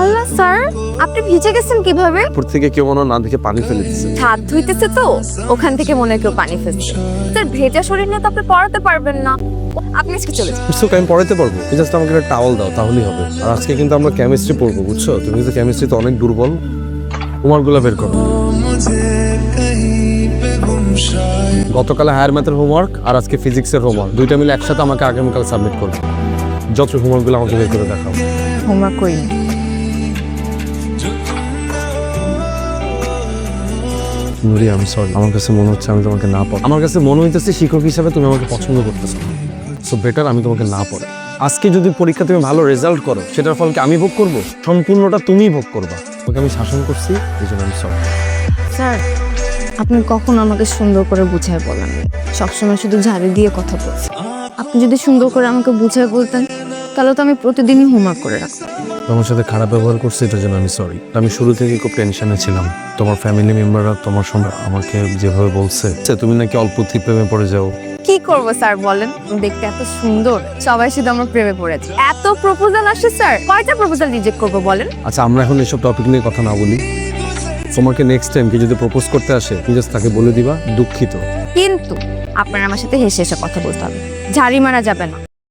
আল্লাহ sir আপনি ভিজে গেছেন কীভাবে? উপর থেকে কেউ মনে না দেখে পানি ফেলে দিচ্ছে হাত ধুইতেছে তো ওখান থেকে মনে হয় কেউ পানি ফেলছে। স্যার ভেজা শরীর নিয়ে তো আপনি পড়াতে পারবেন না। আপনি আজকে চলে যান। ইটস আমি পড়াতে পারব। জাস্ট আমাকে একটা টাওয়াল দাও তাহলেই হবে। আর আজকে কিন্তু আমরা কেমিস্ট্রি পড়ব বুঝছ? তুমি কিন্তু কেমিস্ট্রিতে অনেক দুর্বল। হোমওয়ার্কগুলো বের করো। গতকালে হায়ার ম্যাথের হোমওয়ার্ক আর আজকে ফিজিক্সের হোমওয়ার্ক দুইটা মিলে একসাথে আমাকে আগামীকাল সাবমিট করবে। যত হোমওয়ার্কগুলো আমাকে বের করে দেখাও। হোমওয়ার্ক করিনি নুরি আমি সরি আমার কাছে মনে হচ্ছে আমি তোমাকে না পড় আমার কাছে মনে হইতেছে শিক্ষক হিসাবে তুমি আমাকে পছন্দ করতেছো। সো বেটার আমি তোমাকে না পড়ে আজকে যদি পরীক্ষা তুমি ভালো রেজাল্ট করো সেটার ফল কি আমি ভোগ করব? সম্পূর্ণটা তুমিই ভোগ করবা। তোকে আমি শাসন করছি এই জন্য আমি সরি স্যার আপনি কখন আমাকে সুন্দর করে বুঝায় বলেন সবসময় শুধু ঝাড়ি দিয়ে কথা বলছেন আপনি যদি সুন্দর করে আমাকে বুঝায় বলতেন তাহলে তো আমি প্রতিদিনই হোমওয়ার্ক করে রাখতাম তোমার সাথে খারাপ ব্যবহার করছি এটার জন্য আমি সরি আমি শুরু থেকে খুব টেনশনে ছিলাম। তোমার ফ্যামিলি মেম্বাররা তোমার সঙ্গে আমাকে যেভাবে বলছে যে তুমি নাকি অল্পতি প্রেমে পড়ে যাও? কি করব স্যার বলেন? দেখতে এত সুন্দর। সবাই শুধু আমার প্রেমে পড়েছে এত প্রপোজাল আসে স্যার? কয়টা প্রপোজাল রিজেক্ট করব বলেন? আচ্ছা আমরা এখন এসব টপিক নিয়ে কথা না বলি। তোমাকে নেক্সট টাইম কি যদি প্রপোজ করতে আসে তুমি জাস্ট তাকে বলে দিবা দুঃখিত। কিন্তু আপনার আমার সাথে হেসে হেসে কথা বলতে হবে। ঝাড়ি মারা যাবে না।